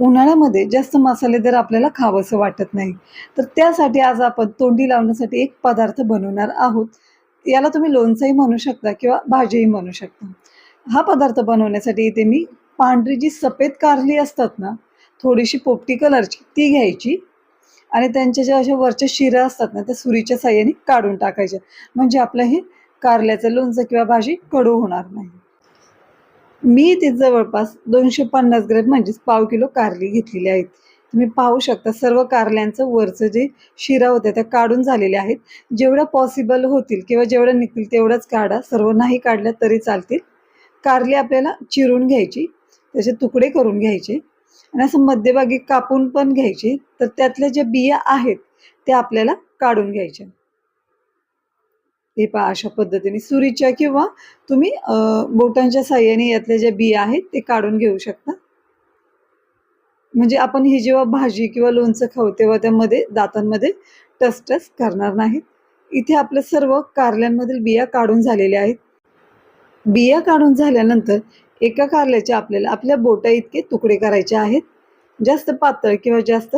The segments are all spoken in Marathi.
उन्हाळ्यामध्ये जास्त मसालेदार आपल्याला खावंसं वाटत नाही तर त्यासाठी आज आपण तोंडी लावण्यासाठी एक पदार्थ बनवणार आहोत. याला तुम्ही लोणचंही म्हणू शकता किंवा भाजीही म्हणू शकता. हा पदार्थ बनवण्यासाठी इथे मी पांढरी जी सफेद कारली असतात ना थोडीशी पोपटी कलरची ती घ्यायची. आणि त्यांच्या ज्या अशा वरच्या शिरा असतात ना त्या सुरीच्या साह्याने काढून टाकायच्या. म्हणजे आपलं हे कारल्याचं लोणचं किंवा भाजी कडू होणार नाही. मी ते जवळपास दोनशे पन्नास ग्रॅम म्हणजेच पाव किलो कारली घेतलेली आहेत. तुम्ही पाहू शकता सर्व कारल्यांचं वरचं जे शिरा होत्या त्या काढून झालेल्या आहेत. जेवढ्या पॉसिबल होतील किंवा जेवढ्या निघतील तेवढंच काढा. सर्व नाही काढल्या तरी चालतील. कारली आपल्याला चिरून घ्यायची त्याचे तुकडे करून घ्यायचे आणि असं मध्यभागी कापून पण घ्यायचे. तर त्यातल्या ज्या बिया आहेत त्या आपल्याला काढून घ्यायच्या. हे पहा अशा पद्धतीने सुरीच्या किंवा तुम्ही बोटांच्या साह्याने यातल्या ज्या बिया आहेत ते काढून घेऊ शकता. म्हणजे आपण ही जेव्हा भाजी किंवा लोणचं खाऊ तेव्हा त्यामध्ये दातांमध्ये टसटस करणार नाहीत. इथे आपलं सर्व कारल्यांमधील बिया काढून झालेल्या आहेत. बिया काढून झाल्यानंतर एका कारल्याच्या आपल्याला आपल्या बोटा इतके तुकडे करायचे आहेत. जास्त पातळ किंवा जास्त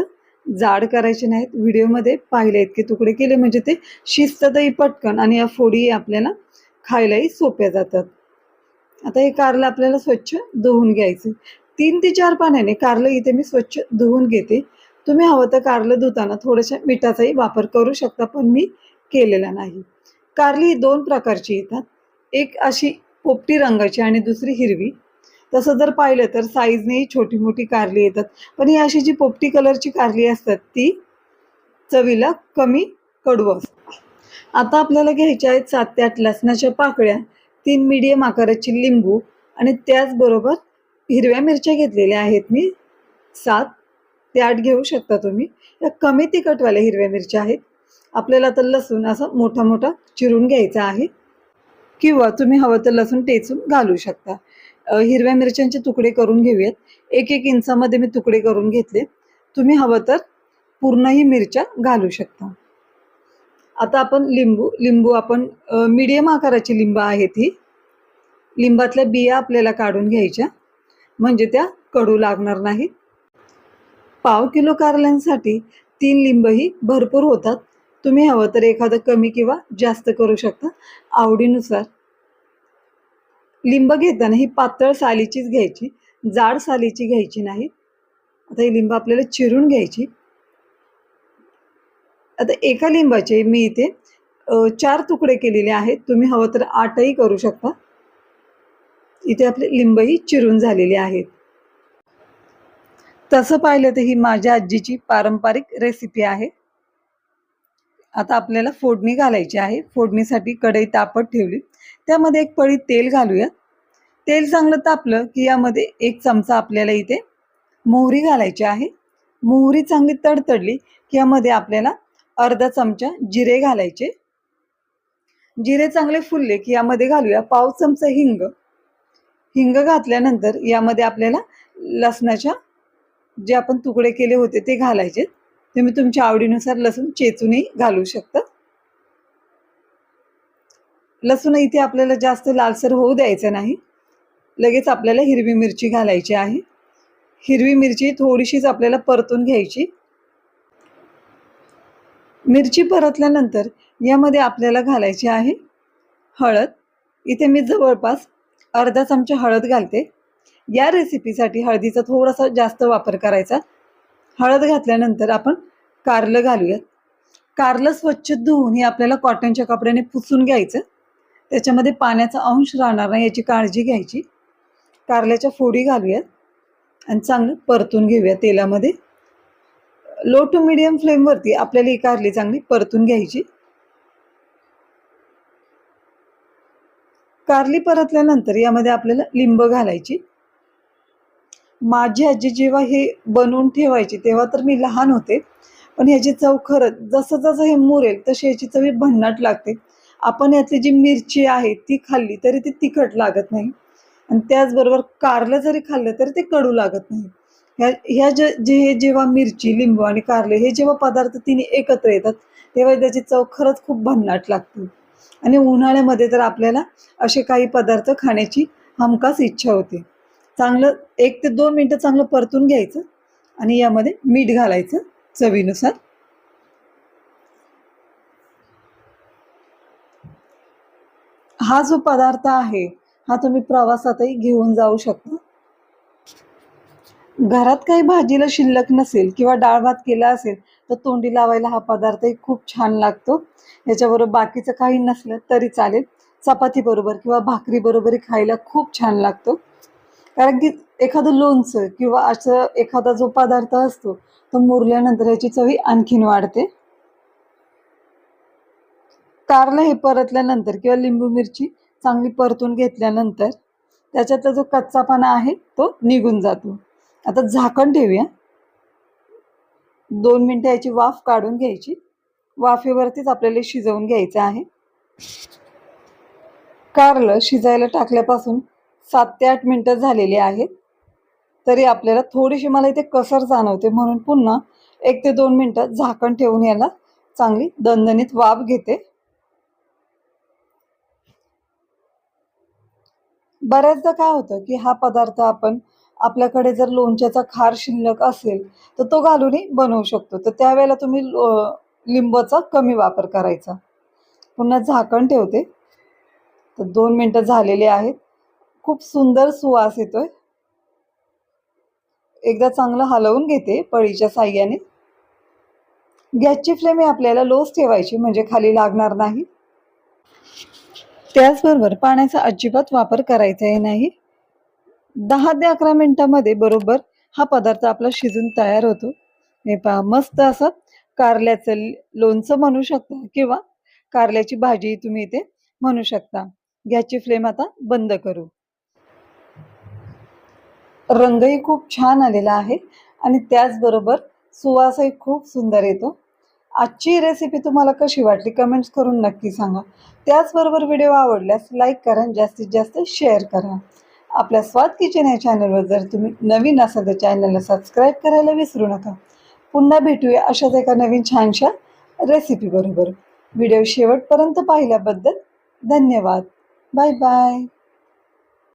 जाड करायचे नाहीत. व्हिडिओमध्ये पाहिले इतके तुकडे केले म्हणजे ते शिस्ततही पटकन आणि या फोडी आपल्याला खायलाही सोप्या जातात. आता हे कारलं आपल्याला स्वच्छ धुवून घ्यायचं. तीन ते चार पाण्याने कारलं इथे मी स्वच्छ धुवून घेते. तुम्ही हवं तर कारलं धुताना थोड्याशा मिठाचाही वापर करू शकता पण मी केलेला नाही. कारली ही दोन प्रकारची येतात. एक अशी पोपटी रंगाची आणि दुसरी हिरवी. तसं जर पाहिलं तर साईजनेही छोटी मोठी कारली येतात. पण ही अशी जी पोपटी कलरची कारली असतात ती चवीला कमी कडू असतात. आता आपल्याला घ्यायच्या आहेत सात ते आठ लसणाच्या पाकळ्या तीन मीडियम आकाराची लिंबू आणि त्याचबरोबर हिरव्या मिरच्या घेतलेल्या आहेत मी. सात ते आठ घेऊ शकता तुम्ही. या कमी तिखटवाल्या हिरव्या मिरच्या आहेत. आपल्याला आता लसूण असं मोठा मोठा चिरून घ्यायचा आहे. किंवा तुम्ही हवं तर लसूण टेचून घालू शकता. हिरव्या मिरच्यांचे तुकडे करून घेऊयात. एक एक इंचामध्ये मी तुकडे करून घेतले. तुम्ही हवं तर पूर्णही मिरच्या घालू शकता. आता आपण लिंबू लिंबू आपण मीडियम आकाराची लिंब आहेत ही. लिंबातल्या बिया आपल्याला काढून घ्यायच्या. म्हणजे त्या कडू लागणार नाहीत. पाव किलो कारल्यांसाठी तीन लिंबही भरपूर होतात. तुम्ही हवं तर एखादं कमी किंवा जास्त करू शकता. आवडीनुसार लिंब घेताना ही पातळ सालीचीच घ्यायची जाड सालीची घ्यायची नाही. आता ही लिंब आपल्याला चिरून घ्यायची. आता एका लिंबाचे मी इथे चार तुकडे केलेले आहेत तुम्ही हवं तर आठही करू शकता. इथे आपले लिंबही चिरून झालेले आहेत. तसं पाहिलं तर ही माझ्या आजीची पारंपरिक रेसिपी आहे. आता आपल्याला फोडणी घालायची आहे. फोडणीसाठी कढई तापत ठेवली. त्यामध्ये एक पळी तेल घालूया. तेल चांगलं तापलं की यामध्ये एक चमचा आपल्याला इथे मोहरी घालायची आहे. मोहरी चांगली तडतडली की यामध्ये आपल्याला अर्धा चमचा जिरे घालायचे. जिरे चांगले फुलले की यामध्ये घालूया पाव चमचा हिंग. हिंग घातल्यानंतर यामध्ये आपल्याला लसणाच्या जे आपण तुकडे केले होते ते घालायचे. तुम्ही तुमच्या आवडीनुसार लसूण चेचूनही घालू शकता. लसूण इथे आपल्याला जास्त लालसर होऊ द्यायचं नाही. लगेच आपल्याला हिरवी मिरची घालायची आहे. हिरवी मिरची थोडीशीच आपल्याला परतून घ्यायची. मिरची परतल्यानंतर यामध्ये आपल्याला घालायची आहे हळद. इथे मी जवळपास अर्धा चमचा हळद घालते. या रेसिपीसाठी हळदीचा थोडासा जास्त वापर करायचा. हळद घातल्यानंतर आपण कारलं घालूयात. कारलं स्वच्छ धुवून हे आपल्याला कॉटनच्या कपड्याने पुसून घ्यायचं. त्याच्यामध्ये पाण्याचा अंश राहणार नाही याची काळजी घ्यायची. कारल्याच्या फोडी घालूयात आणि चांगलं परतून घेऊया तेलामध्ये. लो टू मिडियम फ्लेमवरती आपल्याला ही कारली चांगली परतून घ्यायची. कारली परतल्यानंतर यामध्ये आपल्याला लिंब घालायची. माझी आजी जेव्हा हे बनवून ठेवायची तेव्हा तर मी लहान होते. पण ह्याची चव खरंच जसं जसं हे मुरेल तशी याची चवी भन्नाट लागते. आपण यातली जी मिरची आहे ती खाल्ली तरी ती तिखट लागत नाही. आणि त्याचबरोबर कारलं जरी खाल्लं तरी ते कडू लागत नाही. ह्या ह्या जे जे हे जेव्हा मिरची लिंबू आणि कारले हे जेव्हा पदार्थ तिने एकत्र येतात तेव्हा त्याची चव खरंच खूप भन्नाट लागते. आणि उन्हाळ्यामध्ये तर आपल्याला असे काही पदार्थ खाण्याची हमखास इच्छा होते. चांगलं एक ते दोन मिनटं चांगलं परतून घ्यायचं आणि यामध्ये मीठ घालायचं चवीनुसार. हा जो पदार्थ आहे हा तुम्ही प्रवासातही घेऊन जाऊ शकता. घरात काही भाजीला शिल्लक नसेल किंवा डाळ भात केला असेल तर तोंडी लावायला हा पदार्थही खूप छान लागतो. याच्याबरोबर बाकीचं काही नसलं तरी चालेल. चपाती बरोबर किंवा भाकरी बरोबरही खायला खूप छान लागतो. कारण की एखादं लोणचं किंवा असं एखादा जो पदार्थ असतो तो मुरल्यानंतर याची चवी आणखीन वाढते. कारलं हे परतल्यानंतर किंवा लिंबू मिरची चांगली परतून घेतल्यानंतर त्याच्यातला जो कच्चापणा आहे तो निघून जातो. आता झाकण ठेवूया. दोन मिनटं याची वाफ काढून घ्यायची. वाफेवरतीच आपल्याला शिजवून घ्यायचं आहे. कारलं शिजायला टाकल्यापासून सात ते आठ मिनटं झालेली आहेत. तरी आपल्याला थोडीशी मला इथे कसर जाणवते म्हणून पुन्हा एक ते दोन मिनटं झाकण ठेवून याला चांगली दणदणीत वाफ घेते. बऱ्याचदा काय होतं की हा पदार्थ आपण आपल्याकडे जर लोणच्याचा खार शिल्लक असेल तर तो घालूनही बनवू शकतो. तर त्यावेळेला तुम्ही लो- लिंबाचा कमी वापर करायचा. पुन्हा झाकण ठेवते. तर दोन मिनटं झालेले आहेत. खूप सुंदर सुवास येतोय. एकदा चांगलं हलवून घेते पळीच्या साह्याने. गॅसची फ्लेम ही आपल्याला लोच ठेवायची म्हणजे खाली लागणार नाही. त्याचबरोबर पाण्याचा अजिबात वापर करायचाही नाही. दहा ते अकरा मिनटामध्ये बरोबर हा पदार्थ आपला शिजून तयार होतो. हे पहा मस्त असं कारल्याचं लोणचं म्हणू शकता किंवा कारल्याची भाजी तुम्ही इथे म्हणू शकता. गॅसची फ्लेम आता बंद करू. रंगही खूप छान आलेला आहे आणि त्याचबरोबर सुवासही खूप सुंदर येतो. आजची रेसिपी तुम्हाला कशी वाटली कमेंट्स करून नक्की सांगा. त्याचबरोबर व्हिडिओ आवडल्यास लाईक करा आणि जास्तीत जास्त शेअर करा. आपल्या स्वाद किचन या चॅनलवर जर तुम्ही नवीन असाल तर चॅनलला सबस्क्राईब करायला विसरू नका. पुन्हा भेटूया अशाच एका नवीन छानशा रेसिपी बरोबर. व्हिडिओ शेवटपर्यंत पाहिल्याबद्दल धन्यवाद. Bye bye